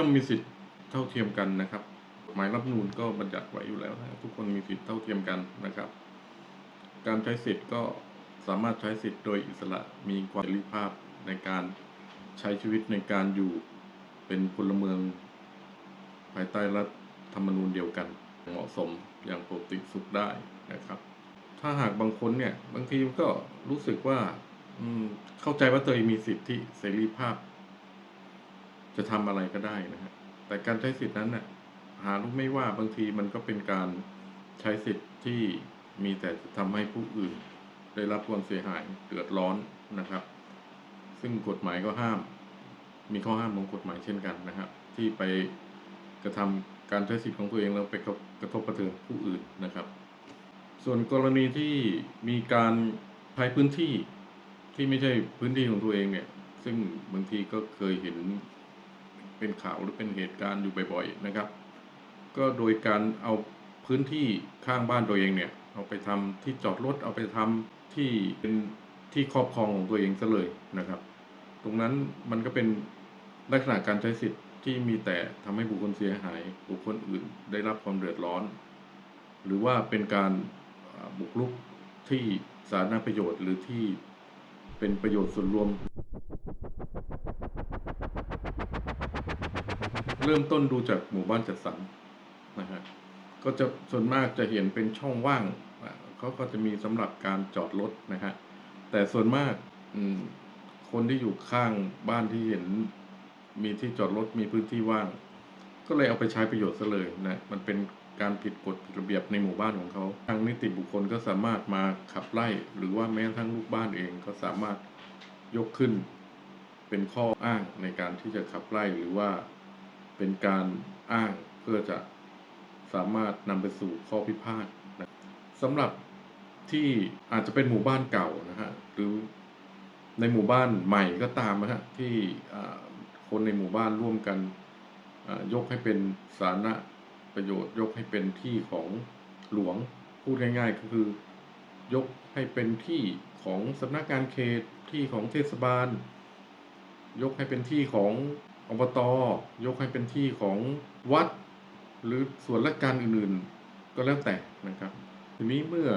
ย่อมมีสิทธิ์เท่าเทียมกันนะครับ หมายรัฐธรรมนูญก็บัญญัติไว้อยู่แล้วนะทุกคนมีสิทธิ์เท่าเทียมกันนะครับ การใช้สิทธิ์ก็สามารถใช้สิทธิ์โดยอิสระมีความเสรีภาพในการใช้ชีวิตในการอยู่เป็นพลเมือง ภายใต้รัฐธรรมนูญเดียวกัน เหมาะสมอย่างปกติสุขได้นะครับ ถ้าหากบางคนเนี่ย บางทีก็รู้สึกว่าเข้าใจว่าตัวเองมีสิทธิเสรีภาพ จะทำอะไรก็ได้นะฮะแต่การใช้สิทธินั้นน่ะหารู้ไม่ว่าบางทีมันก็เป็นการใช้สิทธิ์ที่มีแต่จะทำให้ผู้อื่น ได้รับความเสียหายเดือดร้อนนะครับ ซึ่งกฎหมายก็ห้าม มีข้อห้ามของกฎหมายเช่นกันนะครับ ที่ไปกระทำการใช้สิทธิ์ของตัวเองแล้วไปกระกระทบกระเทือนผู้อื่นนะครับ ส่วนกรณีที่มีการใช้พื้นที่ที่ไม่ใช่พื้นที่ของตัวเองเนี่ย ซึ่งบางทีก็เคยเห็น เป็นข่าวหรือเป็นเหตุการณ์อยู่บ่อยๆนะครับ ก็โดยการเอาพื้นที่ข้างบ้านตัวเองเนี่ยเอาไปทำที่จอดรถเอาไปทำที่เป็นที่ครอบครองของตัวเองซะเลยนะครับ ตรงนั้นมันก็เป็นลักษณะการใช้สิทธิ์ที่มีแต่ทำให้บุคคลเสียหาย บุคคลอื่นได้รับความเดือดร้อน หรือว่าเป็นการบุกรุกที่สาธารณประโยชน์หรือที่เป็นประโยชน์ส่วนรวม เริ่มต้นดูจากหมู่บ้านจัดสรรนะฮะก็จะส่วนมากจะเห็นเป็นช่องว่างเขาก็จะมีสำหรับการจอดรถนะฮะแต่ส่วนมากอคนที่อยู่ข้างบ้านที่เห็นมีที่จอดรถมีพื้นที่ว่าง ก็เลยเอาไปใช้ประโยชน์ซะเลยนะมันเป็นการผิดกฎผิดระเบียบในหมู่บ้านของเขาทางนิติบุคคลก็สามารถมาขับไล่ หรือว่าแม้ทั่งลูกบ้านเองก็สามารถยกขึ้นเป็นข้ออ้างในการที่จะขับไล่หรือว่า เป็นการอ้างเพื่อจะสามารถนำไปสู่ข้อพิพาทนะสำหรับที่อาจจะเป็นหมู่บ้านเก่านะฮะหรือในหมู่บ้านใหม่ก็ตามนะฮะที่คนในหมู่บ้านร่วมกันยกให้เป็นสาธารณประโยชน์ยกให้เป็นที่ของหลวงพูดง่ายๆ ก็คือยกให้เป็นที่ของสำนักงานเขตที่ของเทศบาล ยกให้เป็นที่ของ อบตยกให้เป็นที่ของวัด หรือส่วนราชการอื่นๆ ก็แล้วแต่นะครับ ทีนี้เมื่อ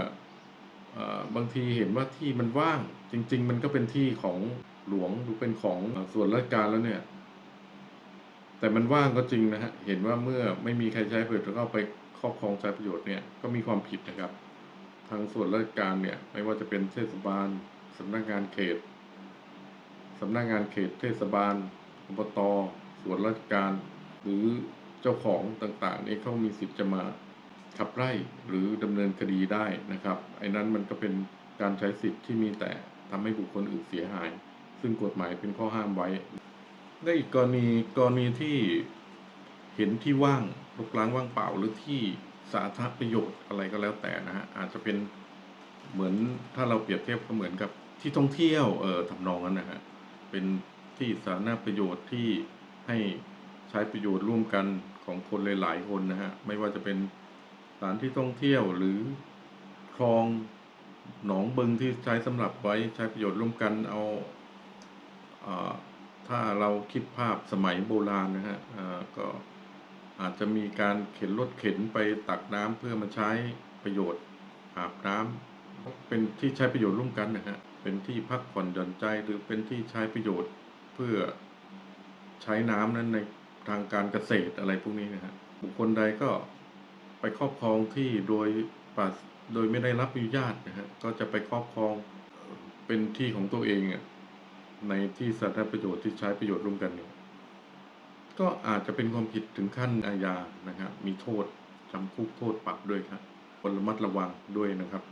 อบางทีเห็นว่าที่มันว่าง จริง ๆ มันก็เป็นที่ของหลวงหรือเป็นของส่วนราชการแล้วเนี่ย แต่มันว่างก็จริงนะฮะเห็นว่าเมื่อไม่มีใครใช้ประโยชน์แล้วก็เอาไปครอบครองใช้ประโยชน์เนี่ยก็มีความผิดนะครับ ทางส่วนราชการเนี่ย ไม่ว่าจะเป็นเทศบาลสำนักงานเขตสำนักงานเขตเทศบาล อบตส่วนราชการ หรือเจ้าของต่างๆนี่เขามีสิทธิ์จะมาขับไล่หรือดำเนินคดีได้นะครับ ไอ้นั้นมันก็เป็นการใช้สิทธิ์ที่มีแต่ทำให้บุคคลอื่นเสียหาย ซึ่งกฎหมายเป็นข้อห้ามไว้ ได้อีกกรณีกรณีที่เห็นที่ว่างรกร้างว่างเปล่าหรือที่สาธารณประโยชน์อะไรก็แล้วแต่นะฮะอาจจะเป็นเหมือนถ้าเราเปรียบเทียบก็เหมือนกับที่ท่องเที่ยวเออทำนองนั้นนะฮะเป็น ที่สาธารณประโยชน์ที่ให้ใช้ประโยชน์ร่วมกันของคนหลาย ๆ คนนะฮะ ไม่ว่าจะเป็นสถานที่ท่องเที่ยวหรือคลองหนองบึงที่ใช้สำหรับไว้ใช้ประโยชน์ร่วมกันเอาอถ้าเราคิดภาพสมัยโบราณนะฮะก็อาจจะมีการเข็นรถเข็นไปตักน้ำเพื่อมาใช้ประโยชน์อาบน้ำเป็นที่ใช้ประโยชน์ร่วมกันนะฮะเป็นที่พักผ่อนหย่อนใจหรือเป็นที่ใช้ประโยชน์ เพื่อใช้น้ำนั้นในทางการเกษตรอะไรพวกนี้นะฮะบุคคลใดก็ไปครอบครองที่โดยปราศโดยไม่ได้รับอนุญาตนะฮะก็จะไปครอบครองเป็นที่ของตัวเองอะในที่สาธารณประโยชน์ที่ใช้ประโยชน์ร่วมกันเนี่ยก็อาจจะเป็นความผิดถึงขั้นอาญานะครับมีโทษจำคุกโทษปรับด้วยครับควรระมัดระวังด้วยนะครับ